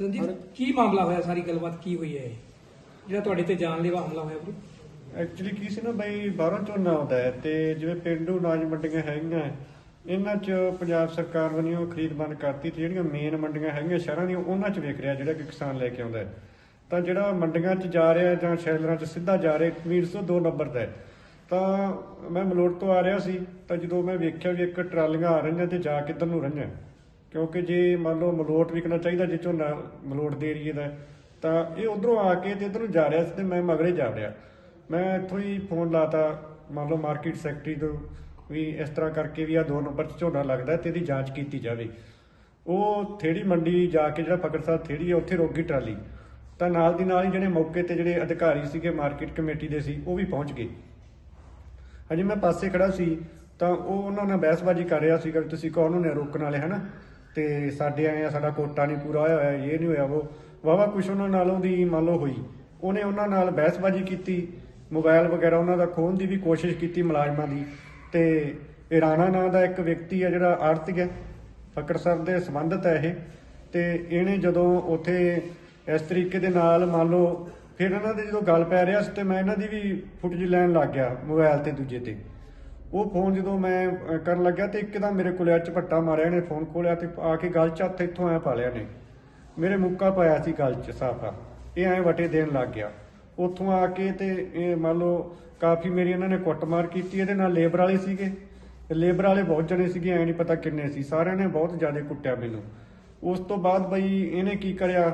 ਰਣਜੀਤ ਕੀ ਮਾਮਲਾ ਹੋਇਆ? ਸਾਰੀ ਗੱਲਬਾਤ ਕੀ ਹੋਈ ਹੈ ਜਿਹੜਾ ਤੁਹਾਡੇ ਤੇ ਜਾਨਲੇਵਾ ਹਮਲਾ ਹੋਇਆ ਵੀਰੇ ਐਕਚੁਅਲੀ ਕੀ ਸੀ ਨਾ, ਬਈ ਬਾਹਰੋਂ ਝੋਨਾ ਆਉਂਦਾ ਹੈ ਤੇ ਜਿਵੇਂ ਪਿੰਡੂ ਅਨਾਜ ਮੰਡੀਆਂ ਹੈਗੀਆਂ ਇਹਨਾਂ 'ਚ ਪੰਜਾਬ ਸਰਕਾਰ ਵੱਲੋਂ ਖਰੀਦ ਬੰਦ ਕਰਤੀ ਤੇ ਜਿਹੜੀਆਂ ਮੇਨ ਮੰਡੀਆਂ ਹੈਗੀਆਂ ਸ਼ਹਿਰਾਂ ਦੀਆਂ, ਉਹਨਾਂ 'ਚ ਵੇਖ ਰਿਹਾ ਜਿਹੜਾ ਕਿ ਕਿਸਾਨ ਲੈ ਕੇ ਆਉਂਦਾ ਹੈ। ਤਾਂ ਜਿਹੜਾ ਮੰਡੀਆਂ 'ਚ ਜਾ ਰਿਹਾ ਜਾਂ ਸ਼ੈਲਰਾਂ 'ਚ ਸਿੱਧਾ ਜਾ ਰਿਹਾ ਮੀਟਸ ਤੋਂ 2 ਨੰਬਰ ਦਾ ਹੈ। ਤਾਂ ਮੈਂ ਮਲੋਟ ਤੋਂ ਆ ਰਿਹਾ ਸੀ, ਤਾਂ ਜਦੋਂ ਮੈਂ ਵੇਖਿਆ ਵੀ ਇੱਕ ਟਰਾਲੀਆਂ ਆ ਰਹੀਆਂ ਤੇ ਜਾ ਕਿੱਧਰ ਨੂੰ ਰਹੀਆਂ। ਕਿਉਂਕਿ ਜੇ ਮੰਨ ਲਓ ਮਲੋਟ ਵਿਕਣਾ ਚਾਹੀਦਾ, ਜੇ ਝੋਨਾ ਮਲੋਟ ਦੇ ਏਰੀਏ ਦਾ ਤਾਂ ਇਹ ਉਧਰੋਂ ਆ ਕੇ ਤੇ ਇਧਰ ਨੂੰ ਜਾ ਰਿਹਾ ਸੀ ਤੇ ਮੈਂ ਮਗਰੇ ਜਾ ਰਿਹਾ ਮੈਂ ਇੱਥੋਂ ਹੀ ਫੋਨ ਲਾਤਾ, ਮੰਨ ਲਓ ਮਾਰਕੀਟ ਸੈਕਟਰੀ ਤੋਂ ਵੀ ਇਸ ਤਰ੍ਹਾਂ ਕਰਕੇ ਵੀ ਆ ਦੋ ਨੰਬਰ 'ਚ ਝੋਨਾ ਲੱਗਦਾ ਤੇ ਇਹਦੀ ਜਾਂਚ ਕੀਤੀ ਜਾਵੇ। ਉਹ ਥੇੜੀ ਮੰਡੀ ਜਾ ਕੇ ਜਿਹੜਾ ਫਕਰ ਸਾਹਿਬ ਥੇੜੀ ਹੈ ਉੱਥੇ ਰੋਕੀ ਟਰਾਲੀ। ਤਾਂ ਨਾਲ ਦੀ ਨਾਲ ਹੀ ਜਿਹੜੇ ਮੌਕੇ ਤੇ ਜਿਹੜੇ ਅਧਿਕਾਰੀ ਸੀਗੇ ਮਾਰਕੀਟ ਕਮੇਟੀ ਦੇ ਸੀ, ਉਹ ਵੀ ਪਹੁੰਚ ਗਏ। ਹਜੇ ਮੈਂ ਪਾਸੇ ਖੜਾ ਸੀ, ਤਾਂ ਉਹ ਉਹਨਾਂ ਨਾਲ ਬਹਿਸਬਾਜ਼ੀ ਕਰ ਰਿਹਾ ਸੀਗਾ ਵੀ ਤੁਸੀਂ ਕੌਣ ਹੁੰਦੇ ਰੋਕਣ ਵਾਲੇ, ਹਨਾ? ਤੇ ਸਾਡੇ ਆਏ ਆ, ਸਾਡਾ ਕੋਟਾ ਨਹੀਂ ਪੂਰਾ ਹੋਇਆ ਹੋਇਆ, ਇਹ ਨਹੀਂ ਹੋਇਆ ਉਹ। ਵਾਵਾ ਕੁਛ ਉਹਨਾਂ ਨਾਲੋਂ ਦੀ ਮੰਨ ਲਓ ਹੋਈ। ਉਹਨੇ ਉਹਨਾਂ ਨਾਲ ਬਹਿਸਬਾਜ਼ੀ ਕੀਤੀ, ਮੋਬਾਈਲ ਵਗੈਰਾ ਉਹਨਾਂ ਦਾ ਖੋਹਣ ਦੀ ਵੀ ਕੋਸ਼ਿਸ਼ ਕੀਤੀ ਮੁਲਾਜ਼ਮਾਂ ਦੀ। ਤੇ ਇਹ ਰਾਣਾ ਨਾਂ ਦਾ ਇੱਕ ਵਿਅਕਤੀ ਹੈ ਜਿਹੜਾ ਆੜਤੀਕ ਹੈ ਫਕਰ ਸਰ ਦੇ ਸੰਬੰਧਤ ਹੈ ਇਹ। ਤੇ ਇਹਨੇ ਜਦੋਂ ਉੱਥੇ ਇਸ ਤਰੀਕੇ ਦੇ ਨਾਲ ਮੰਨ ਲਓ, ਫਿਰ ਇਹਨਾਂ ਦੇ ਜਦੋਂ ਗੱਲ ਪੈ ਰਿਹਾ ਸੀ ਤੇ ਮੈਂ ਇਹਨਾਂ ਦੀ ਵੀ ਫੁਟੇਜ ਲੈਣ ਲੱਗ ਗਿਆ, ਮੋਬਾਈਲ ਤੇ ਦੂਜੇ ਤੇ। ਉਹ ਫੋਨ ਜਦੋਂ ਮੈਂ ਕਰਨ ਲੱਗਿਆ ਤੇ ਇੱਕਦਮ ਮੇਰੇ ਕੋਲੇ ਆ ਝਪੱਟਾ ਮਾਰਿਆ ਨੇ ਫੋਨ ਖੋਲਿਆ ਤੇ ਆ ਕੇ ਗਲ ਚ ਹੱਥ ਇੱਥੋਂ ਐ ਪਾ ਲਿਆ ਨੇ। ਮੇਰੇ ਮੁੱਕਾ ਪਾਇਆ ਸੀ ਗੱਲ ਚ ਸਾਫਾ ਇਹ ਐ ਵਟੇ ਦੇਣ ਲੱਗ ਗਿਆ। ਉੱਥੋਂ ਆ ਕੇ ਤੇ ਇਹ ਮੰਨ ਲਓ ਕਾਫੀ ਮੇਰੀ ਇਹਨਾਂ ਨੇ ਕੁੱਟਮਾਰ ਕੀਤੀ, ਇਹਦੇ ਨਾਲ ਲੇਬਰ ਵਾਲੇ ਸੀਗੇ। ਲੇਬਰ ਵਾਲੇ ਬਹੁਤ ਜਣੇ ਸੀਗੇ, ਐ ਨਹੀਂ ਪਤਾ ਕਿੰਨੇ ਸੀ। ਸਾਰਿਆਂ ਨੇ ਬਹੁਤ ਜ਼ਿਆਦਾ ਕੁੱਟਿਆ ਮੈਨੂੰ। ਉਸ ਤੋਂ ਬਾਅਦ ਬਈ ਇਹਨੇ ਕੀ ਕਰਿਆ?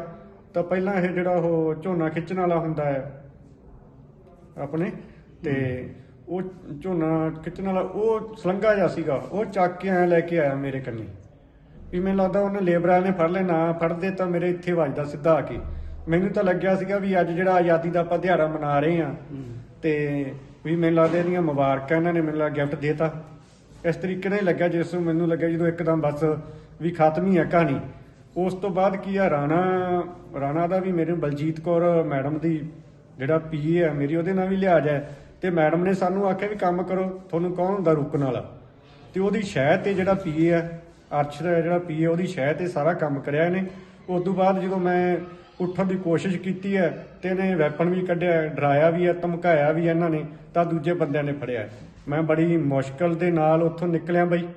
ਤਾਂ ਪਹਿਲਾਂ ਇਹ ਜਿਹੜਾ ਉਹ ਝੋਨਾ ਖਿੱਚਣ ਵਾਲਾ ਹੁੰਦਾ ਹੈ, ਆਪਣੇ, ਤੇ ਉਹ ਝੋਨਾ ਖਿੱਚਣ ਵਾਲਾ, ਉਹ ਸਲੰਗਾ ਜਿਹਾ ਸੀਗਾ, ਉਹ ਚੱਕ ਕੇ ਐ ਲੈ ਕੇ ਆਇਆ ਮੇਰੇ ਕੰਨੀ। ਵੀ ਮੈਨੂੰ ਲੱਗਦਾ ਉਹਨੇ ਲੇਬਰ ਵਾਲੇ ਨੇ ਫੜ ਲੈ ਨਾ ਫੜਦੇ ਤਾਂ ਮੇਰੇ ਇੱਥੇ ਵੱਜਦਾ ਸਿੱਧਾ ਆ ਕੇ। ਮੈਨੂੰ ਤਾਂ ਲੱਗਿਆ ਸੀਗਾ ਵੀ ਅੱਜ ਜਿਹੜਾ ਆਜ਼ਾਦੀ ਦਾ ਆਪਾਂ ਦਿਹਾੜਾ ਮਨਾ ਰਹੇ ਆ ਤੇ ਵੀ ਮੈਨੂੰ ਲੱਗਦਾ ਇਹਦੀਆਂ ਮੁਬਾਰਕਾਂ ਇਹਨਾਂ ਨੇ ਮੈਨੂੰ ਲੱਗਾ ਗਿਫਟ ਦੇਤਾ। ਇਸ ਤਰੀਕੇ ਨਾਲ ਹੀ ਲੱਗਾ ਜਿਸ ਨੂੰ ਮੈਨੂੰ ਲੱਗਿਆ ਜਦੋਂ ਇੱਕਦਮ ਬਸ ਵੀ ਖਤਮ ਹੀ ਆ ਕਹਾਣੀ। ਉਸ ਤੋਂ ਬਾਅਦ ਕੀ ਆ, ਰਾਣਾ ਰਾਣਾ ਦਾ ਵੀ ਮੇਰੇ ਬਲਜੀਤ ਕੌਰ ਮੈਡਮ ਦੀ ਜਿਹੜਾ ਪੀਏ ਆ, ਮੇਰੀ ਉਹਦੇ ਨਾਲ ਵੀ ਲਿਆ ਜਾਏ ਤੇ ਮੈਡਮ ਨੇ ਸਾਨੂੰ ਆਖਿਆ ਵੀ ਕੰਮ ਕਰੋ, ਤੁਹਾਨੂੰ ਕੌਣ ਹੁੰਦਾ ਰੁਕਣ ਵਾਲਾ? ਤੇ ਉਹਦੀ ਸ਼ਹਿ ਤੇ ਜਿਹੜਾ ਪੀਏ ਆ, ਅਰਸ਼ ਦਾ ਜਿਹੜਾ ਪੀਏ ਉਹਦੀ ਸ਼ਹਿ ਤੇ ਸਾਰਾ ਕੰਮ ਕਰਿਆ ਇਹਨੇ। ਉਸ ਤੋਂ ਬਾਅਦ ਜਦੋਂ ਮੈਂ ਉੱਠਣ ਦੀ ਕੋਸ਼ਿਸ਼ ਕੀਤੀ ਹੈ ਤੇ ਇਹਨੇ ਵੈਪਨ ਵੀ ਕੱਢਿਆ, ਡਰਾਇਆ ਵੀ ਹੈ, ਧਮਕਾਇਆ ਵੀ ਇਹਨਾਂ ਨੇ, ਤਾਂ ਦੂਜੇ ਬੰਦਿਆਂ ਨੇ ਫੜਿਆ। ਮੈਂ ਬੜੀ ਮੁਸ਼ਕਲ ਦੇ ਨਾਲ ਉੱਥੋਂ ਨਿਕਲਿਆ ਬਈ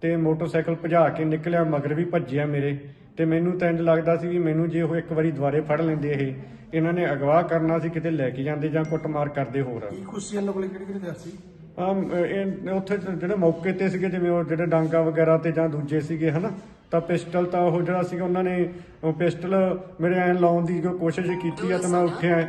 ਤੇ ਮੋਟਰਸਾਈਕਲ ਭਜਾ ਕੇ ਨਿਕਲਿਆ, ਮਗਰ ਵੀ ਭੱਜਿਆ ਮੇਰੇ। ਤੇ ਮੈਨੂੰ ਤਾਂ ਇੰਜ ਲੱਗਦਾ ਸੀ ਵੀ ਮੈਨੂੰ ਜੇ ਉਹ ਇੱਕ ਵਾਰੀ ਦੁਬਾਰੇ ਫੜ ਲੈਂਦੇ ਇਹ ਇਹਨਾਂ ਨੇ ਅਗਵਾ ਕਰਨਾ ਸੀ ਕਿਤੇ ਲੈ ਕੇ ਜਾਂਦੇ ਜਾਂ ਕੁੱਟਮਾਰ ਕਰਦੇ ਹੋਰ। ਕੀ ਕੁਛ ਸੀ ਇਹਨਾਂ ਕੋਲੇ ਕਿਹੜੇ ਕਿਹੜੇ ਹਥਿਆਰ ਸੀ? ਆਮ ਇਹ ਉੱਥੇ ਜਿਹੜੇ ਮੌਕੇ ਤੇ ਸੀਗੇ ਜਿਵੇਂ ਉਹ ਜਿਹੜੇ ਡਾਂਗਾ ਵਗੈਰਾ ਤੇ ਜਾਂ ਦੂਜੇ ਸੀਗੇ ਹਨਾ? ਤਾਂ ਪਿਸਟਲ ਤਾਂ ਉਹ ਜਿਹੜਾ ਸੀਗਾ ਉਹਨਾਂ ਨੇ ਪਿਸਟਲ ਮੇਰੇ ਐਨ ਲਾਉਣ ਦੀ ਕੋਸ਼ਿਸ਼ ਕੀਤੀ ਆ ਤਾਂ ਮੈਂ ਉੱਠਿਆ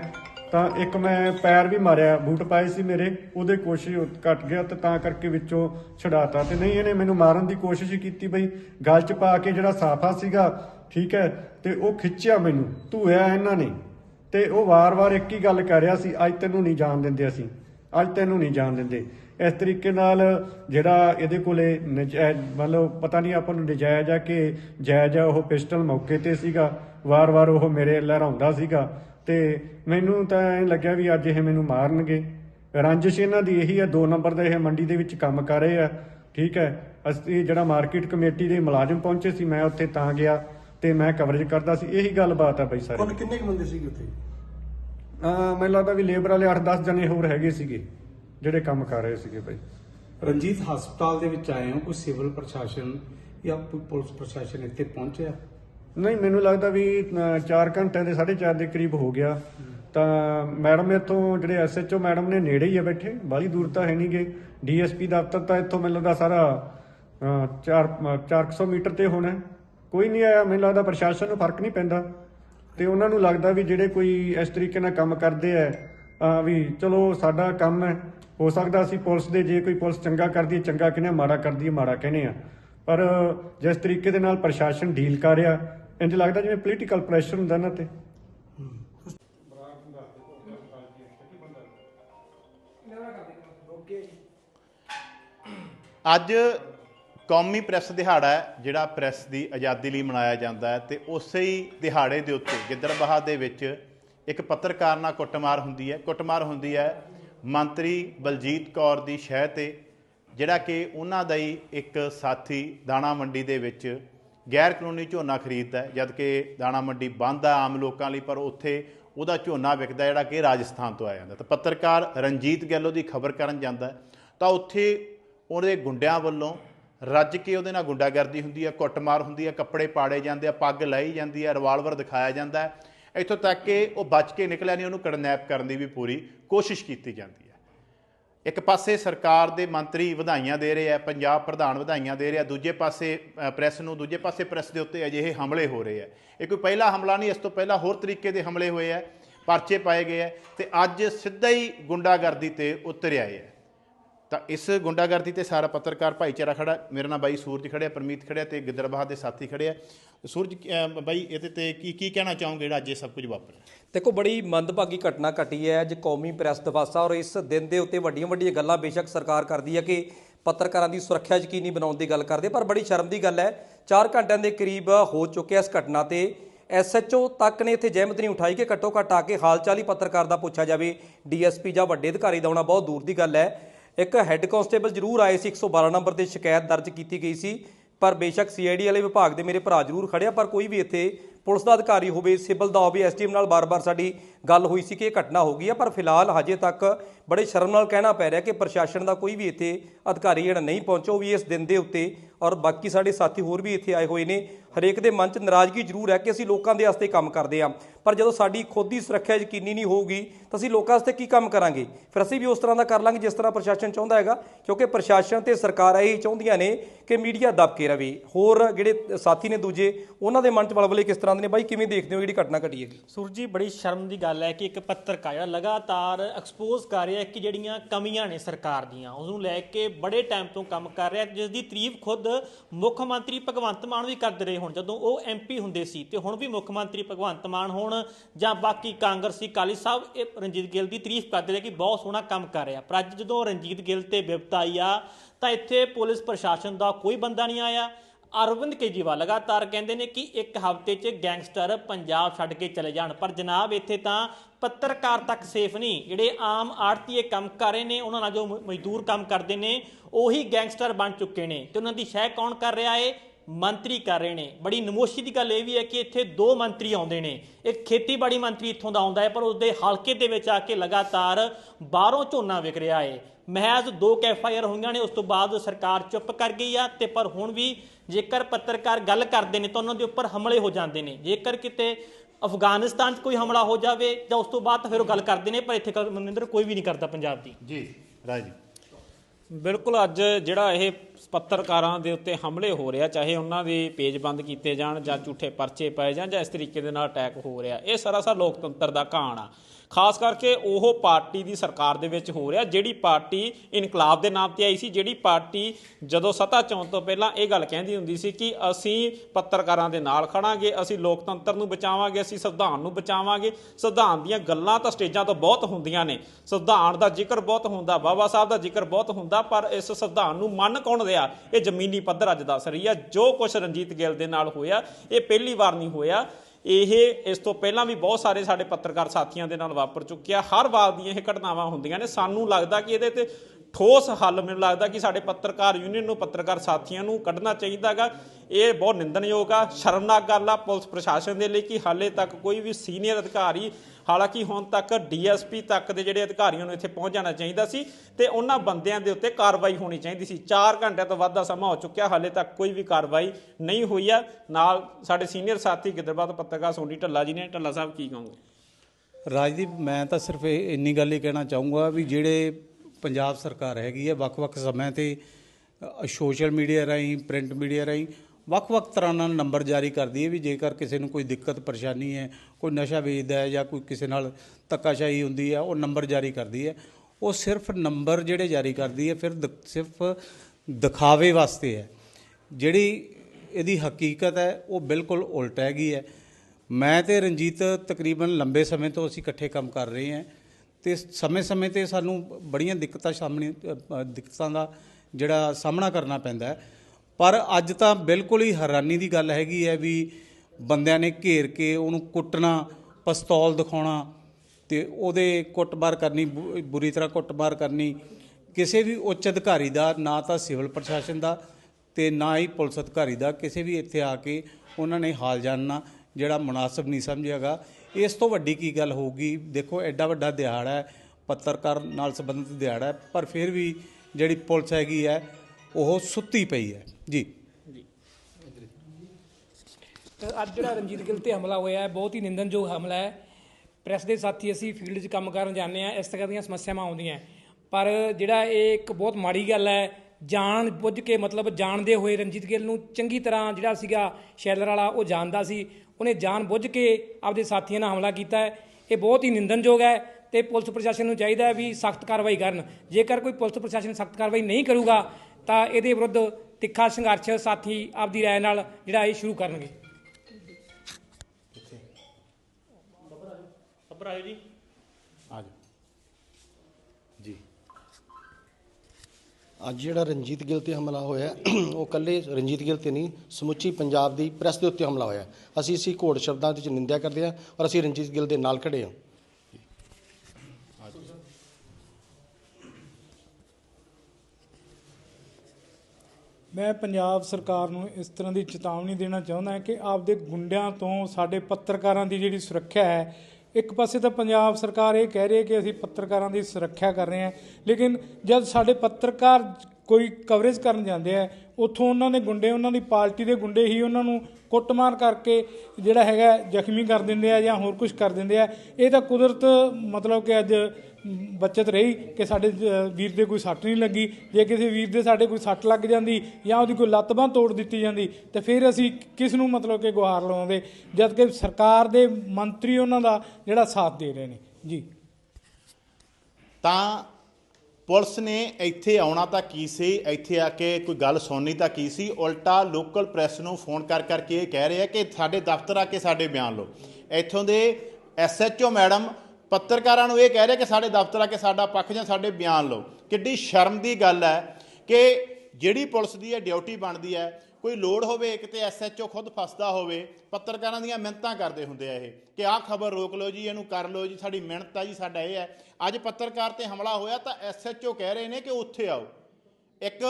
ਤਾਂ ਇੱਕ ਮੈਂ ਪੈਰ ਵੀ ਮਾਰਿਆ, ਬੂਟ ਪਾਏ ਸੀ ਮੇਰੇ, ਉਹਦੇ ਕੋਸ਼ਿਸ਼ ਉਹ ਘਟ ਗਿਆ ਤੇ ਤਾਂ ਕਰਕੇ ਵਿੱਚੋਂ ਛਡਾਤਾ ਤੇ ਨਹੀਂ, ਇਹਨੇ ਮੈਨੂੰ ਮਾਰਨ ਦੀ ਕੋਸ਼ਿਸ਼ ਕੀਤੀ ਬਈ, ਗਲ 'ਚ ਪਾ ਕੇ ਜਿਹੜਾ ਸਾਫਾ ਸੀਗਾ, ਠੀਕ ਹੈ, ਤੇ ਉਹ ਖਿੱਚਿਆ ਮੈਨੂੰ ਧੂਇਆ ਇਹਨਾਂ ਨੇ, ਤੇ ਉਹ ਵਾਰ-ਵਾਰ ਇੱਕ ਹੀ ਗੱਲ ਕਰ ਰਿਹਾ ਸੀ, ਅੱਜ ਤੈਨੂੰ ਨਹੀਂ ਜਾਣ ਦਿੰਦੇ ਅਸੀਂ, ਅੱਜ ਤੈਨੂੰ ਨਹੀਂ ਜਾਣ ਦਿੰਦੇ। ਇਸ ਤਰੀਕੇ ਨਾਲ ਜਿਹੜਾ ਇਹਦੇ ਕੋਲੇ ਨਜਾਇਜ਼, ਮਤਲਬ ਪਤਾ ਨਹੀਂ ਆਪਾਂ ਨੂੰ ਨਜਾਇਜ਼ ਆ ਕਿ ਜਾਇਜ਼ ਆ, ਉਹ ਪਿਸਟਲ ਮੌਕੇ ਤੇ ਸੀਗਾ, ਵਾਰ-ਵਾਰ ਉਹ ਮੇਰੇ ਲਹਿਰਾਉਂਦਾ ਸੀਗਾ ਤੇ ਮੈਨੂੰ ਤਾਂ ਐਂ ਲੱਗਿਆ ਵੀ ਅੱਜ ਇਹ ਮੈਨੂੰ ਮਾਰਨਗੇ। ਰੰਜਿਸ਼ ਇਹਨਾਂ ਦੀ ਇਹੀ ਆ ਦੋ ਨੰਬਰ ਦਾ ਇਹ ਮੰਡੀ ਦੇ ਵਿੱਚ ਕੰਮ ਕਰ ਰਹੇ ਆ। ਠੀਕ ਹੈ ਅਸੀਂ ਜਿਹੜਾ ਮਾਰਕੀਟ ਕਮੇਟੀ ਦੇ ਮੁਲਾਜ਼ਮ ਪਹੁੰਚੇ ਸੀ ਮੈਂ ਉੱਥੇ ਤਾਂ ਗਿਆ ਤੇ ਮੈਂ ਕਵਰੇਜ ਕਰਦਾ ਸੀ। ਇਹੀ ਗੱਲਬਾਤ ਆ ਬਈ ਸਾਰੀ ਕੋਲ ਕਿੰਨੇ ਕੁ ਬੰਦੇ ਸੀਗੇ ਉੱਥੇ? ਅਹ ਮੈਨੂੰ ਲੱਗਦਾ ਵੀ ਲੇਬਰ ਵਾਲੇ 8-10 ਜਣੇ ਹੋਰ ਹੈਗੇ ਸੀਗੇ ਜਿਹੜੇ ਕੰਮ ਕਰ ਰਹੇ ਸੀਗੇ ਬਾਈ। ਰਣਜੀਤ ਹਸਪਤਾਲ ਦੇ ਵਿੱਚ ਆਏ ਹੋ ਕੋਈ ਸਿਵਲ ਪ੍ਰਸ਼ਾਸਨ ਜਾਂ ਕੋਈ ਪੁਲਿਸ ਪ੍ਰਸ਼ਾਸਨ ਇੱਥੇ ਪਹੁੰਚਿਆ? ਨਹੀਂ ਮੈਨੂੰ ਲੱਗਦਾ ਵੀ 4 ਘੰਟਿਆਂ ਦੇ 4:30 ਦੇ ਕਰੀਬ ਹੋ ਗਿਆ। ਤਾਂ ਮੈਡਮ ਇੱਥੋਂ ਜਿਹੜੇ ਐਸਐਚਓ ਮੈਡਮ ਨੇ ਨੇੜੇ ਹੀ ਆ ਬੈਠੇ ਬਾਲੀ ਦੂਰ ਤਾਂ ਹੈ ਨਹੀਂ ਨਹੀਂਗੇ ਡੀਐਸਪੀ ਦਫ਼ਤਰ ਤਾਂ ਇੱਥੋਂ ਮੈਨੂੰ ਲੱਗਦਾ ਸਾਰਾ 4 400 ਮੀਟਰ ਤੇ ਹੋਣਾ। ਕੋਈ ਨਹੀਂ ਆਇਆ ਮੈਨੂੰ ਲੱਗਦਾ ਪ੍ਰਸ਼ਾਸਨ ਨੂੰ ਫ਼ਰਕ ਨਹੀਂ ਪੈਂਦਾ। ਤੇ ਉਹਨਾਂ ਨੂੰ ਲੱਗਦਾ ਵੀ ਜਿਹੜੇ ਕੋਈ ਇਸ ਤਰੀਕੇ ਨਾਲ ਕੰਮ ਕਰਦੇ ਆ ਵੀ ਚਲੋ ਸਾਡਾ ਕੰਮ ਹੈ ਹੋ ਸਕਦਾ ਅਸੀਂ ਪੁਲਿਸ ਦੇ ਜੇ ਕੋਈ ਪੁਲਿਸ ਚੰਗਾ ਕਰਦੀ ਹੈ ਚੰਗਾ ਕਹਿੰਦੇ ਹਾਂ, ਮਾੜਾ ਕਰਦੀ ਹੈ ਮਾੜਾ ਕਹਿੰਦੇ ਆ। ਪਰ ਜਿਸ ਤਰੀਕੇ ਦੇ ਨਾਲ ਪ੍ਰਸ਼ਾਸਨ ਡੀਲ ਕਰ ਰਿਹਾ ਇੰਜ ਲੱਗਦਾ ਜਿਵੇਂ ਪੋਲੀਟੀਕਲ ਪ੍ਰੈਸ਼ਰ ਹੁੰਦਾ ਇਹਨਾਂ ਤੇ। ਅੱਜ ਕੌਮੀ ਪ੍ਰੈਸ ਦਿਹਾੜਾ ਹੈ, ਜਿਹੜਾ ਪ੍ਰੈਸ ਦੀ ਆਜ਼ਾਦੀ ਲਈ ਮਨਾਇਆ ਜਾਂਦਾ ਹੈ ਤੇ ਉਸੇ ਹੀ ਦਿਹਾੜੇ ਦੇ ਉੱਤੇ ਗਿੱਦੜਬਾਹਾ ਦੇ ਵਿੱਚ ਇੱਕ ਪੱਤਰਕਾਰ ਨਾਲ ਕੁੱਟਮਾਰ ਹੁੰਦੀ ਹੈ। ਕੁੱਟਮਾਰ ਹੁੰਦੀ ਹੈ ਮੰਤਰੀ ਬਲਜੀਤ ਕੌਰ ਦੀ ਸ਼ਹਿ ਤੇ, ਜਿਹੜਾ ਕਿ ਉਹਨਾਂ ਦਾ ਹੀ ਇੱਕ ਸਾਥੀ ਦਾਣਾ ਮੰਡੀ ਦੇ ਵਿੱਚ ਗੈਰ ਕਾਨੂੰਨੀ ਝੋਨਾ ਖਰੀਦਦਾ ਹੈ, ਜਦ ਕਿ ਦਾਣਾ ਮੰਡੀ ਬੰਦ ਆ ਆਮ ਲੋਕਾਂ ਲਈ, ਪਰ ਉੱਥੇ ਉਹਦਾ ਝੋਨਾ ਵਿਕਦਾ ਜਿਹੜਾ ਕਿ ਰਾਜਸਥਾਨ ਤੋਂ ਆਇਆ ਜਾਂਦਾ। ਤਾਂ ਪੱਤਰਕਾਰ ਰਣਜੀਤ ਗਿੱਲ ਉਹਦੀ ਖਬਰ ਕਰਨ ਜਾਂਦਾ ਤਾਂ ਉੱਥੇ ਉਹਦੇ ਗੁੰਡਿਆਂ ਵੱਲੋਂ ਰੱਜ ਕੇ ਉਹਦੇ ਨਾਲ ਗੁੰਡਾਗਰਦੀ ਹੁੰਦੀ ਹੈ, ਕੁੱਟਮਾਰ ਹੁੰਦੀ ਹੈ, ਕੱਪੜੇ ਪਾੜੇ ਜਾਂਦੇ ਆ, ਪੱਗ ਲਾਈ ਜਾਂਦੀ ਹੈ, ਰਿਵਾਲਵਰ ਦਿਖਾਇਆ ਜਾਂਦਾ ਇੱਥੋਂ ਤੱਕ ਕਿ ਉਹ ਬਚ ਕੇ ਨਿਕਲਿਆ ਨਹੀਂ, ਉਹਨੂੰ ਕਿਡਨੈਪ ਕਰਨ ਦੀ ਵੀ ਪੂਰੀ ਕੋਸ਼ਿਸ਼ ਕੀਤੀ ਜਾਂਦੀ ਹੈ। ਇੱਕ ਪਾਸੇ ਸਰਕਾਰ ਦੇ ਮੰਤਰੀ ਵਧਾਈਆਂ ਦੇ ਰਹੇ ਆ ਪੰਜਾਬ ਪ੍ਰਧਾਨ ਵਧਾਈਆਂ ਦੇ ਰਿਹਾ ਦੂਜੇ ਪਾਸੇ ਅ, ਪ੍ਰੈਸ ਨੂੰ ਦੂਜੇ ਪਾਸੇ ਪ੍ਰੈਸ ਦੇ ਉੱਤੇ ਅਜਿਹੇ ਹਮਲੇ ਹੋ ਰਹੇ ਆ। ਇਹ ਕੋਈ ਪਹਿਲਾ ਹਮਲਾ ਨਹੀਂ ਇਸ ਤੋਂ ਪਹਿਲਾਂ ਹੋਰ ਤਰੀਕੇ ਦੇ ਹਮਲੇ ਹੋਏ ਆ ਪਰਚੇ ਪਾਏ ਗਏ ਆ ਤੇ ਅੱਜ ਸਿੱਧਾ ਹੀ ਗੁੰਡਾਗਰਦੀ ਤੇ ਉਤਰ ਆਏ ਆ ਤਾਂ ਇਸ ਗੁੰਡਾਗਰਦੀ ਤੇ ਸਾਰਾ ਪੱਤਰਕਾਰ ਭਾਈਚਾਰਾ ਖੜਾ ਮੇਰੇ ਨਾਲ ਬਾਈ ਸੂਰਜ ਖੜਿਆ ਪਰਮੀਤ ਖੜਿਆ ਤੇ ਗਿੱਦਰਬਾਹ ਦੇ ਸਾਥੀ ਖੜਿਆ। ਸੂਰਜ ਬਾਈ ਇਹਦੇ ਤੇ ਕੀ ਕੀ ਕਹਿਣਾ ਚਾਹੋਗੇ ਜਿਹੜਾ ਅੱਜ ਇਹ ਸਭ ਕੁਝ ਵਾਪਰਿਆ? ਦੇਖੋ, ਬੜੀ ਮੰਦਭਾਗੀ ਘਟਨਾ ਘਟੀ ਹੈ, ਅੱਜ ਕੌਮੀ ਪ੍ਰੈਸ ਦਿਵਸ ਆ ਔਰ ਇਸ ਦਿਨ ਦੇ ਉੱਤੇ ਵੱਡੀਆਂ ਵੱਡੀਆਂ ਗੱਲਾਂ ਬੇਸ਼ੱਕ ਸਰਕਾਰ ਕਰਦੀ ਹੈ ਕਿ ਪੱਤਰਕਾਰਾਂ ਦੀ ਸੁਰੱਖਿਆ ਯਕੀਨੀ ਬਣਾਉਣ ਦੀ ਗੱਲ ਕਰਦੇ, ਪਰ ਬੜੀ ਸ਼ਰਮ ਦੀ ਗੱਲ ਹੈ। 4 ਘੰਟਿਆਂ ਦੇ ਕਰੀਬ ਹੋ ਚੁੱਕਿਆ ਇਸ ਘਟਨਾ ਤੇ। ਐਸਐਚਓ ਤੱਕ ਨੇ ਇੱਥੇ ਜਹਿਮਤ ਨਹੀਂ ਉਠਾਈ ਕਿ ਘੱਟੋ ਘੱਟ ਆ ਕੇ ਹਾਲ ਚਾਲ ਹੀ ਪੱਤਰਕਾਰ ਦਾ ਪੁੱਛਿਆ ਜਾਵੇ। ਡੀਐਸਪੀ ਜਾਂ ਵੱਡੇ ਅਧਿਕਾਰੀ ਦਾ ਆਉਣਾ ਬਹੁਤ ਦੂਰ ਦੀ ਗੱਲ ਹੈ। ਇੱਕ ਹੈੱਡ ਕਾਂਸਟੇਬਲ ਜ਼ਰੂਰ ਆਏ ਸੀ 112 ਨੰਬਰ ਤੇ ਸ਼ਿਕਾਇਤ ਦਰਜ ਕੀਤੀ ਗਈ ਸੀ, ਪਰ ਬੇਸ਼ੱਕ ਸੀਆਈਡੀ ਵਾਲੇ ਵਿਭਾਗ ਦੇ ਮੇਰੇ ਭਰਾ ਜ਼ਰੂਰ ਖੜਿਆ ਪਰ ਕੋਈ ਵੀ ਇੱਥੇ ਪੁਲਿਸ ਦਾ ਅਧਿਕਾਰੀ ਹੋਵੇ, ਸਿਵਲ ਦਾ ਹੋਵੇ ਐਸਟੀਐਮ ਨਾਲ ਬਾਰ-ਬਾਰ ਸਾਡੀ ਗੱਲ ਹੋਈ ਸੀ ਕਿ ਇਹ ਘਟਨਾ ਹੋ ਗਈ ਹੈ ਪਰ ਫਿਲਹਾਲ ਹਜੇ ਤੱਕ ਬੜੇ ਸ਼ਰਮ ਨਾਲ ਕਹਿਣਾ ਪੈ ਰਿਹਾ ਕਿ ਪ੍ਰਸ਼ਾਸਨ ਦਾ ਕੋਈ ਵੀ ਇੱਥੇ ਅਧਿਕਾਰੀ ਜਿਹੜਾ ਨਹੀਂ ਪਹੁੰਚੋ ਵੀ ਇਸ ਦਿਨ ਦੇ ਉੱਤੇ ਔਰ ਬਾਕੀ ਸਾਡੇ ਸਾਥੀ ਹੋਰ ਵੀ ਇੱਥੇ ਆਏ ਹੋਏ ਨੇ। ਹਰੇਕ ਦੇ ਮਨ 'ਚ ਨਾਰਾਜ਼ਗੀ ਜ਼ਰੂਰ ਹੈ ਕਿ ਅਸੀਂ ਲੋਕਾਂ ਦੇ ਵਾਸਤੇ ਕੰਮ ਕਰਦੇ ਹਾਂ। ਪਰ ਜਦੋਂ ਸਾਡੀ ਖੁਦ ਦੀ ਸੁਰੱਖਿਆ ਯਕੀਨੀ ਨਹੀਂ ਹੋਊਗੀ, ਤਾਂ ਅਸੀਂ ਲੋਕਾਂ ਵਾਸਤੇ ਕੀ ਕੰਮ ਕਰਾਂਗੇ? ਫਿਰ ਅਸੀਂ ਵੀ ਉਸ ਤਰ੍ਹਾਂ ਦਾ ਕਰ ਲਾਂਗੇ ਜਿਸ ਤਰ੍ਹਾਂ ਪ੍ਰਸ਼ਾਸਨ ਚਾਹੁੰਦਾ ਹੈਗਾ, ਕਿਉਂਕਿ ਪ੍ਰਸ਼ਾਸਨ ਤੇ ਸਰਕਾਰ ਇਹ ਚਾਹੁੰਦੀਆਂ ਨੇ ਕਿ ਮੀਡੀਆ ਦਬ ਕੇ ਰਵੇ। ਹੋਰ ਜਿਹੜੇ ਸਾਥੀ ਨੇ ਦੂਜੇ, ਉਹਨਾਂ ਦੇ ਮਨ 'ਚ ਬਲਬਲੇ ਕਿਸ ਤਰ੍ਹਾਂ ਦੇ ਨੇ ਬਾਈ, ਕਿਵੇਂ ਦੇਖਦੇ ਹੋ ਜਿਹੜੀ ਘਟਨਾ ਘਟੀ ਹੈਗੀ ਸੁਰਜੀ ਬੜੀ ਸ਼ਰਮ ਦੀ ਗੱਲ ਹੈ ਕਿ ਇੱਕ ਪੱਤਰਕਾਰ ਜਿਹੜਾ ਲਗਾਤਾਰ ਐਕਸਪੋਜ਼ ਕਰ ਰਿਹਾ ਕਿ ਜਿਹੜੀਆਂ ਕਮੀਆਂ ਨੇ ਸਰਕਾਰ ਦੀਆਂ ਉਸ ਨੂੰ ਲੈ ਕੇ ਬੜੇ ਟਾਈਮ ਤੋਂ ਕੰਮ ਕਰ ਰਿਹਾ ਜਿਸ ਦੀ ਤਾਰੀਫ ਖੁਦ ਮੁੱਖ ਮੰਤਰੀ ਭਗਵੰਤ ਮਾਨ ਵੀ ਕਰਦੇ ਰਹੇ ਹੁਣ, ਜਦੋਂ ਉਹ ਐਮਪੀ ਹੁੰਦੇ ਸੀ ਤੇ ਹੁਣ ਵੀ ਮੁੱਖ ਮੰਤਰੀ ਭਗਵੰਤ ਮਾਨ ਹੋਣ, ਜਾਂ ਬਾਕੀ ਕਾਂਗਰਸੀ ਕਾਲੀ ਸਾਹਿਬ, ਇਹ ਰਣਜੀਤ ਗਿੱਲ ਦੀ ਤਾਰੀਫ ਕਰਦੇ ਰਹੇ ਕਿ ਬਹੁਤ ਸੋਹਣਾ ਕੰਮ ਕਰ ਰਿਹਾ। ਪਰ ਅੱਜ ਜਦੋਂ ਰਣਜੀਤ ਗਿੱਲ ਤੇ ਵਿਪਤਾ ਆਈ ਆ, ਤਾਂ ਇੱਥੇ ਪੁਲਿਸ ਪ੍ਰਸ਼ਾਸਨ ਦਾ ਕੋਈ ਬੰਦਾ ਨਹੀਂ ਆਇਆ। ਅਰਵਿੰਦ ਕੇਜਰੀਵਾਲ ਲਗਾਤਾਰ ਕਹਿੰਦੇ ਨੇ ਕਿ ਇੱਕ ਹਫ਼ਤੇ 'ਚ ਗੈਂਗਸਟਰ ਪੰਜਾਬ ਛੱਡ ਕੇ ਚਲੇ ਜਾਣ। ਪਰ ਜਨਾਬ, ਇੱਥੇ ਤਾਂ ਪੱਤਰਕਾਰ ਤੱਕ ਸੇਫ ਨਹੀਂ। ਜਿਹੜੇ ਆਮ ਆੜਤੀਏ ਕੰਮ ਕਰ ਰਹੇ ਨੇ, ਉਹਨਾਂ ਨਾਲ ਜੋ ਮਜ਼ਦੂਰ ਕੰਮ ਕਰਦੇ ਨੇ, ਉਹੀ ਗੈਂਗਸਟਰ ਬਣ ਚੁੱਕੇ ਨੇ। ਤੇ ਉਹਨਾਂ ਦੀ ਸ਼ਹਿ ਕੌਣ ਕਰ ਰਿਹਾ ਏ? ਮੰਤਰੀ ਕਰ ਰਹੇ ਨੇ। ਬੜੀ ਨਮੋਸ਼ੀ ਦੀ ਗੱਲ ਇਹ ਵੀ ਹੈ ਕਿ ਇੱਥੇ ਦੋ ਮੰਤਰੀ ਆਉਂਦੇ ਨੇ। ਇੱਕ ਖੇਤੀਬਾੜੀ ਮੰਤਰੀ ਇੱਥੋਂ ਦਾ ਆਉਂਦਾ ਹੈ ਪਰ ਉਸਦੇ ਹਲਕੇ ਦੇ ਵਿੱਚ ਆ ਕੇ ਲਗਾਤਾਰ ਬਾਹਰੋਂ ਝੋਨਾ ਵਿਕ ਰਿਹਾ ਏ ਮਹਿਜ਼ ਦੋ ਕੈਫਆਈਆਰ ਹੋਈਆਂ ਨੇ ਉਸ ਤੋਂ ਬਾਅਦ ਸਰਕਾਰ ਚੁੱਪ ਕਰ ਗਈ ਆ ਤੇ ਪਰ ਹੁਣ ਵੀ ਜੇਕਰ ਪੱਤਰਕਾਰ ਗੱਲ ਕਰਦੇ ਨੇ ਤਾਂ ਉਹਨਾਂ ਦੇ ਉੱਪਰ ਹਮਲੇ ਹੋ ਜਾਂਦੇ ਨੇ। ਜੇਕਰ ਕਿਤੇ ਅਫਗਾਨਿਸਤਾਨ 'ਚ ਕੋਈ ਹਮਲਾ ਹੋ ਜਾਵੇ ਜਾਂ ਉਸ ਤੋਂ ਬਾਅਦ ਤਾਂ ਫਿਰ ਉਹ ਗੱਲ ਕਰਦੇ ਨੇ ਪਰ ਇੱਥੇ ਮਨਿੰਦਰ ਕੋਈ ਵੀ ਨਹੀਂ ਕਰਦਾ ਪੰਜਾਬ ਦੀ। ਜੀ ਰਾਜ ਜੀ ਬਿਲਕੁਲ ਅੱਜ ਜਿਹੜਾ ਇਹ ਪੱਤਰਕਾਰਾਂ ਦੇ ਉੱਤੇ ਹਮਲੇ ਹੋ ਰਿਹਾ, ਚਾਹੇ ਉਹਨਾਂ ਦੇ ਪੇਜ ਬੰਦ ਕੀਤੇ ਜਾਣ ਜਾਂ ਝੂਠੇ ਪਰਚੇ ਪਾਏ ਜਾਣ ਜਾਂ ਇਸ ਤਰੀਕੇ ਦੇ ਨਾਲ ਅਟੈਕ ਹੋ ਰਿਹਾ। ਇਹ ਸਰਾਸਰ ਲੋਕਤੰਤਰ ਦਾ ਘਾਣ ਆ। ਖਾਸ ਕਰਕੇ ਉਹ ਪਾਰਟੀ ਦੀ ਸਰਕਾਰ ਦੇ ਵਿੱਚ ਹੋ ਰਿਹਾ, ਜਿਹੜੀ ਪਾਰਟੀ ਇਨਕਲਾਬ ਦੇ ਨਾਮ ਤੇ ਆਈ ਸੀ, ਜਿਹੜੀ ਪਾਰਟੀ ਜਦੋਂ ਸੱਤਾ ਚੋਣ ਤੋਂ ਪਹਿਲਾਂ ਇਹ ਗੱਲ ਕਹਿੰਦੀ ਹੁੰਦੀ ਸੀ ਕਿ ਅਸੀਂ ਪੱਤਰਕਾਰਾਂ ਦੇ ਨਾਲ ਖੜਾਂਗੇ, ਅਸੀਂ ਲੋਕਤੰਤਰ ਨੂੰ ਬਚਾਵਾਂਗੇ, ਅਸੀਂ ਸੰਵਿਧਾਨ ਨੂੰ ਬਚਾਵਾਂਗੇ। ਸੰਵਿਧਾਨ ਦੀਆਂ ਗੱਲਾਂ ਤਾਂ ਸਟੇਜਾਂ ਤੋਂ ਬਹੁਤ ਹੁੰਦੀਆਂ ਨੇ। ਸੰਵਿਧਾਨ ਦਾ ਜ਼ਿਕਰ ਬਹੁਤ ਹੁੰਦਾ, ਬਾਬਾ ਸਾਹਿਬ ਦਾ ਜ਼ਿਕਰ ਬਹੁਤ ਹੁੰਦਾ, ਪਰ ਇਸ ਸੰਵਿਧਾਨ ਨੂੰ ਮੰਨ ਕੌਣ ਰਿਹਾ? ਇਹ ਜ਼ਮੀਨੀ ਪੱਧਰ ਅੱਜ ਦੱਸ ਰਹੀ ਆ। ਜੋ ਕੁਝ ਰਣਜੀਤ ਗਿੱਲ ਦੇ ਨਾਲ ਹੋਇਆ, ਇਹ ਪਹਿਲੀ ਵਾਰ ਨਹੀਂ ਹੋਇਆ। ਇਹ ਇਸ ਤੋਂ ਪਹਿਲਾਂ ਵੀ ਬਹੁਤ ਸਾਰੇ ਸਾਡੇ ਪੱਤਰਕਾਰ ਸਾਥੀਆਂ ਦੇ ਨਾਲ ਵਾਪਰ ਚੁੱਕਿਆ। ਹਰ ਵਾਰ ਦੀਆਂ ਇਹ ਘਟਨਾਵਾਂ ਹੁੰਦੀਆਂ ਨੇ। ਸਾਨੂੰ ਲੱਗਦਾ ਕਿ ਇਹਦੇ ਤੇ ਠੋਸ ਹੱਲ ਮੈਨੂੰ ਲੱਗਦਾ ਕਿ ਸਾਡੇ ਪੱਤਰਕਾਰ ਯੂਨੀਅਨ ਨੂੰ, ਪੱਤਰਕਾਰ ਸਾਥੀਆਂ ਨੂੰ ਕੱਢਣਾ ਚਾਹੀਦਾਗਾ। ਇਹ ਬਹੁਤ ਨਿੰਦਣਯੋਗ ਆ। ਸ਼ਰਮਨਾਕ ਗੱਲ ਆ ਪੁਲਿਸ ਪ੍ਰਸ਼ਾਸਨ ਦੇ ਲਈ ਕਿ ਹਾਲੇ ਤੱਕ ਕੋਈ ਵੀ ਸੀਨੀਅਰ ਅਧਿਕਾਰੀ, ਹਾਲਾਂਕਿ ਹੁਣ ਤੱਕ ਡੀਐਸਪੀ ਤੱਕ ਦੇ ਜਿਹੜੇ ਅਧਿਕਾਰੀਆਂ ਨੂੰ ਇੱਥੇ ਪਹੁੰਚ ਜਾਣਾ ਚਾਹੀਦਾ ਸੀ ਤੇ ਉਹਨਾਂ ਬੰਦਿਆਂ ਦੇ ਉੱਤੇ ਕਾਰਵਾਈ ਹੋਣੀ ਚਾਹੀਦੀ ਸੀ। 4 ਘੰਟਿਆਂ ਤੋਂ ਵੱਧ ਦਾ ਸਮਾਂ ਹੋ ਚੁੱਕਿਆ, ਹਾਲੇ ਤੱਕ ਕੋਈ ਵੀ ਕਾਰਵਾਈ ਨਹੀਂ ਹੋਈ ਆ। ਨਾਲ ਸਾਡੇ ਸੀਨੀਅਰ ਸਾਥੀ ਗਿੱਦਰਬਾਦ ਪੱਤਰਕਾਰ ਸੋਨੀ ਢੱਲਾ ਜੀ ਨੇ। ਢੱਲਾ ਸਾਹਿਬ, ਕੀ ਕਹੋਗੇ? ਰਾਜਦੀਪ, ਮੈਂ ਤਾਂ ਸਿਰਫ ਇਹ ਇੰਨੀ ਗੱਲ ਹੀ ਕਹਿਣਾ ਚਾਹੂੰਗਾ ਵੀ ਜਿਹੜੇ ਪੰਜਾਬ ਸਰਕਾਰ ਹੈਗੀ ਹੈ, ਵੱਖ-ਵੱਖ ਸਮੇਂ ਤੇ ਸੋਸ਼ਲ ਮੀਡੀਆ ਰਾਹੀਂ, ਪ੍ਰਿੰਟ ਮੀਡੀਆ ਰਾਹੀਂ, ਵੱਖ-ਵੱਖ ਤਰ੍ਹਾਂ ਨਾਲ ਨੰਬਰ ਜਾਰੀ ਕਰਦੀ ਹੈ ਵੀ ਜੇਕਰ ਕਿਸੇ ਨੂੰ ਕੋਈ ਦਿੱਕਤ, ਪਰੇਸ਼ਾਨੀ ਹੈ, ਕੋਈ ਨਸ਼ਾ ਵੇਚਦਾ ਹੈ ਜਾਂ ਕੋਈ ਕਿਸੇ ਨਾਲ ਧੱਕਾਸ਼ਾਹੀ ਹੁੰਦੀ ਹੈ, ਉਹ ਨੰਬਰ ਜਾਰੀ ਕਰਦੀ ਹੈ। ਉਹ ਸਿਰਫ ਨੰਬਰ ਜਿਹੜੇ ਜਾਰੀ ਕਰਦੀ ਹੈ, ਫਿਰ ਦ- ਸਿਰਫ ਦਿਖਾਵੇ ਵਾਸਤੇ ਹੈ। ਜਿਹੜੀ ਇਹਦੀ ਹਕੀਕਤ ਹੈ, ਉਹ ਬਿਲਕੁਲ ਉਲਟ ਹੈਗੀ ਹੈ। ਮੈਂ ਤੇ ਰਣਜੀਤ ਤਕਰੀਬਨ ਲੰਬੇ ਸਮੇਂ ਤੋਂ ਅਸੀਂ ਇਕੱਠੇ ਕੰਮ ਕਰ ਰਹੇ ਹਾਂ। ਤੇ ਸਮੇਂ-ਸਮੇਂ ਤੇ ਸਾਨੂੰ ਬੜੀਆਂ ਦਿੱਕਤਾਂ ਸਾਹਮਣੇ ਦਿੱਕਤਾਂ ਦਾ ਜਿਹੜਾ ਸਾਹਮਣਾ ਕਰਨਾ ਪੈਂਦਾ ਹੈ। ਪਰ ਅੱਜ ਤਾਂ ਬਿਲਕੁਲ ਹੀ ਹੈਰਾਨੀ ਦੀ ਗੱਲ ਹੈਗੀ ਹੈ ਵੀ ਬੰਦਿਆਂ ਨੇ ਘੇਰ ਕੇ ਉਹਨੂੰ ਕੁੱਟਣਾ, ਪਿਸਤੌਲ ਦਿਖਾਉਣਾ ਤੇ ਉਹਦੇ ਕੁੱਟਮਾਰ ਕਰਨੀ, ਬੁ- ਬੁਰੀ ਤਰ੍ਹਾਂ ਕੁੱਟਮਾਰ ਕਰਨੀ, ਕਿਸੇ ਵੀ ਉੱਚ ਅਧਿਕਾਰੀ ਦਾ, ਨਾ ਤਾਂ ਸਿਵਲ ਪ੍ਰਸ਼ਾਸਨ ਦਾ ਤੇ ਨਾ ਹੀ ਪੁਲਿਸ ਅਧਿਕਾਰੀ ਦਾ, ਕਿਸੇ ਵੀ ਇੱਥੇ ਆ ਕੇ ਉਹਨਾਂ ਨੇ ਹਾਲ ਜਾਣਨਾ, ਜਿਹੜਾ ਮੁਨਾਸਬ ਨਹੀਂ ਸਮਝਿਆਗਾ ਇਸ ਤੋਂ ਵੱਡੀ ਕੀ ਗੱਲ ਹੋਊਗੀ? ਦੇਖੋ, ਐਡਾ ਵੱਡਾ ਦਿਹਾੜਾ ਹੈ, ਪੱਤਰਕਾਰ ਨਾਲ ਸੰਬੰਧਿਤ ਦਿਹਾੜਾ ਹੈ, ਪਰ ਫਿਰ ਵੀ ਜਿਹੜੀ ਪੁਲਿਸ ਹੈਗੀ ਹੈ, ਉਹ ਸੁੱਤੀ ਪਈ ਹੈ। ਜੀ। ਅੱਜ ਜਿਹੜਾ ਰਣਜੀਤ ਗਿੱਲ ਤੇ ਹਮਲਾ ਹੋਇਆ ਹੈ, ਬਹੁਤ ਹੀ ਨਿੰਦਨਯੋਗ ਹਮਲਾ ਹੈ। ਪ੍ਰੈਸ ਦੇ ਸਾਥੀ ਅਸੀਂ ਫੀਲਡ 'ਚ ਕੰਮ ਕਰਨ ਜਾਂਦੇ ਆ ਇਸ ਤਰ੍ਹਾਂ ਦੀਆਂ ਸਮੱਸਿਆਵਾਂ ਆਉਂਦੀਆਂ ਪਰ ਜਿਹੜਾ ਇਹ ਇੱਕ ਬਹੁਤ ਮਾੜੀ ਗੱਲ ਹੈ ਜਾਣ ਬੁੱਝ ਕੇ ਮਤਲਬ ਜਾਣਦੇ ਹੋਏ ਰਣਜੀਤ ਗਿੱਲ ਨੂੰ ਚੰਗੀ ਤਰ੍ਹਾਂ ਜਿਹੜਾ ਸੀਗਾ ਸ਼ੈਲਰ ਵਾਲਾ ਉਹ ਜਾਣਦਾ ਸੀ। ਉਹਨੇ ਜਾਣ ਬੁੱਝ ਕੇ ਆਪਦੇ ਸਾਥੀਆਂ ਨਾਲ ਹਮਲਾ ਕੀਤਾ ਹੈ। ਇਹ ਬਹੁਤ ਹੀ ਨਿੰਦਨਯੋਗ ਹੈ ਤੇ ਪੁਲਿਸ ਪ੍ਰਸ਼ਾਸਨ ਨੂੰ ਚਾਹੀਦਾ ਹੈ ਵੀ ਸਖਤ ਕਾਰਵਾਈ ਕਰਨ। ਜੇਕਰ ਕੋਈ ਪੁਲਿਸ ਪ੍ਰਸ਼ਾਸਨ ਸਖਤ ਕਾਰਵਾਈ ਨਹੀਂ ਕਰੂਗਾ ਤਾਂ ਇਹਦੇ ਵਿਰੁੱਧ ਤਿੱਖਾ ਸੰਘਰਸ਼ ਸਾਥੀ ਆਪਦੀ ਰਾਏ ਨਾਲ ਜਿਹੜਾ ਇਹ ਸ਼ੁਰੂ ਕਰਨਗੇ। ਖਬਰ ਆਇਓ ਜੀ? ਆ ਜਾਓ ਜੀ ਅੱਜ ਜਿਹੜਾ ਰਣਜੀਤ ਗਿੱਲ ਤੇ ਹਮਲਾ ਹੋਇਆ ਉਹ ਕੱਲੇ ਰਣਜੀਤ ਗਿੱਲ ਤੇ ਨਹੀਂ, ਸਮੁੱਚੀ ਪੰਜਾਬ ਦੀ ਪ੍ਰੈਸ ਦੇ ਉੱਤੇ ਹਮਲਾ ਹੋਇਆ ਅਸੀਂ ਇਸੇ ਘੋੜ ਸ਼ਬਦਾਂ ਵਿੱਚ ਨਿੰਦਿਆ ਕਰਦੇ ਹਾਂ ਔਰ ਅਸੀਂ ਰਣਜੀਤ ਗਿੱਲ ਦੇ ਨਾਲ ਖੜੇ ਹਾਂ। ਮੈਂ ਪੰਜਾਬ ਸਰਕਾਰ ਨੂੰ ਇਸ ਤਰ੍ਹਾਂ ਦੀ ਚੇਤਾਵਨੀ ਦੇਣਾ ਚਾਹੁੰਦਾ ਕਿ ਆਪਦੇ ਗੁੰਡਿਆਂ ਤੋਂ, ਸਾਡੇ ਪੱਤਰਕਾਰਾਂ ਦੀ ਜਿਹੜੀ ਸੁਰੱਖਿਆ ਹੈ ਇੱਕ ਪਾਸੇ ਤਾਂ ਪੰਜਾਬ ਸਰਕਾਰ ਇਹ ਕਹਿ ਰਹੀ ਹੈ ਕਿ ਅਸੀਂ ਪੱਤਰਕਾਰਾਂ ਦੀ ਸੁਰੱਖਿਆ ਕਰ ਰਹੇ ਹਾਂ, ਲੇਕਿਨ ਜਦ ਸਾਡੇ ਪੱਤਰਕਾਰ ਕੋਈ ਕਵਰੇਜ ਕਰਨ ਜਾਂਦੇ ਆ ਉੱਥੋਂ ਉਹਨਾਂ ਦੇ ਗੁੰਡੇ ਉਹਨਾਂ ਦੀ ਪਾਰਟੀ ਦੇ ਗੁੰਡੇ ਹੀ ਉਹਨਾਂ ਨੂੰ ਕੁੱਟਮਾਰ ਕਰਕੇ ਜਿਹੜਾ ਹੈਗਾ ਜ਼ਖਮੀ ਕਰ ਦਿੰਦੇ ਆ ਜਾਂ ਹੋਰ ਕੁਝ ਕਰ ਦਿੰਦੇ ਆ। ਇਹ ਤਾਂ ਕੁਦਰਤ ਮਤਲਬ ਕਿ ਅੱਜ ਮ, ਬਚਤ ਰਹੀ ਕਿ ਸਾਡੇ ਵੀਰ ਦੇ ਕੋਈ ਸੱਟ ਨਹੀਂ ਲੱਗੀ। ਜੇ ਕਿਸੇ ਵੀਰ ਦੇ ਸਾਡੇ ਕੋਈ ਸੱਟ ਲੱਗ ਜਾਂਦੀ ਜਾਂ ਉਹਦੀ ਕੋਈ ਲੱਤ ਬਾਂਹ ਤੋੜ ਦਿੱਤੀ ਜਾਂਦੀ ਤੇ ਫਿਰ ਅਸੀਂ ਕਿਸ ਨੂੰ ਮਤਲਬ ਕਿ ਗੁਹਾਰ ਲਾਉਂਦੇ ਜਦ ਕਿ ਸਰਕਾਰ ਦੇ ਮੰਤਰੀ ਉਹਨਾਂ ਦਾ ਜਿਹੜਾ ਸਾਥ ਦੇ ਰਹੇ ਨੇ। ਜੀ। ਤਾਂ ਪੁਲਿਸ ਨੇ ਇੱਥੇ ਆਉਣਾ ਤਾਂ ਕੀ ਸੀ? ਇੱਥੇ ਆ ਕੇ ਕੋਈ ਗੱਲ ਸੁਣਨੀ ਤਾਂ ਕੀ ਸੀ? ਉਲਟਾ ਲੋਕਲ ਪ੍ਰੈਸ ਨੂੰ ਫੋਨ ਕਰ ਕਰਕੇ ਇਹ ਕਹਿ ਰਹੇ ਆ ਕਿ ਸਾਡੇ ਦਫ਼ਤਰ ਆ ਕੇ ਸਾਡੇ ਬਿਆਨ ਲਓ। ਇੱਥੋਂ ਦੇ ਐਸਐਚਓ ਮੈਡਮ ਪੱਤਰਕਾਰਾਂ ਨੂੰ ਇਹ ਕਹਿ ਰਹੇ ਕਿ ਸਾਡੇ ਦਫ਼ਤਰ ਆ ਕੇ ਸਾਡਾ ਪੱਖ ਜਾਂ ਸਾਡੇ ਬਿਆਨ ਲਓ। ਕਿੱਡੀ ਸ਼ਰਮ ਦੀ ਗੱਲ ਹੈ ਕਿ ਜਿਹੜੀ ਪੁਲਿਸ ਦੀ ਇਹ ਡਿਊਟੀ ਬਣਦੀ ਹੈ ਕੋਈ ਲੋੜ ਹੋਵੇ, ਕਿਤੇ ਐਸਐਚਓ ਖੁਦ ਫਸਦਾ ਹੋਵੇ, ਪੱਤਰਕਾਰਾਂ ਦੀਆਂ ਮਿਹਨਤਾਂ ਕਰਦੇ ਹੁੰਦੇ ਆ ਇਹ, ਕਿ ਆਹ ਖਬਰ ਰੋਕ ਲਓ ਜੀ, ਇਹਨੂੰ ਕਰ ਲਓ ਜੀ, ਸਾਡੀ ਮਿਹਨਤ ਆ ਜੀ, ਸਾਡਾ ਇਹ ਹੈ। ਅੱਜ ਪੱਤਰਕਾਰ ਤੇ ਹਮਲਾ ਹੋਇਆ ਤਾਂ ਐਸਐਚਓ ਕਹਿ ਰਹੇ ਨੇ ਕਿ ਉੱਥੇ ਆਓ। ਇੱਕ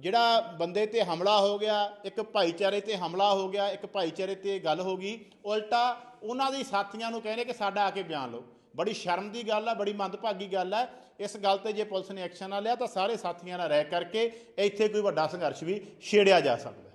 ਜਿਹੜਾ ਬੰਦੇ ਤੇ ਹਮਲਾ ਹੋ ਗਿਆ, ਇੱਕ ਭਾਈਚਾਰੇ ਤੇ ਹਮਲਾ ਹੋ ਗਿਆ, ਇੱਕ ਭਾਈਚਾਰੇ ਤੇ ਗੱਲ ਹੋ ਗਈ, ਉਲਟਾ ਉਹਨਾਂ ਦੇ ਸਾਥੀਆਂ ਨੂੰ ਕਹਿੰਦੇ ਕਿ ਸਾਡਾ ਆ ਕੇ ਬਿਆਨ ਲਓ। ਬੜੀ ਸ਼ਰਮ ਦੀ ਗੱਲ ਆ, ਬੜੀ ਮੰਦਭਾਗੀ ਗੱਲ ਹੈ ਇਸ ਗੱਲ ਤੇ ਜੇ ਪੁਲਿਸ ਨੇ ਐਕਸ਼ਨ ਨਾ ਲਿਆ ਤਾਂ ਸਾਰੇ ਸਾਥੀਆਂ ਨਾਲ ਰਹਿ ਕਰਕੇ ਇੱਥੇ ਕੋਈ ਵੱਡਾ ਸੰਘਰਸ਼ ਵੀ ਛੇੜਿਆ ਜਾ ਸਕਦਾ।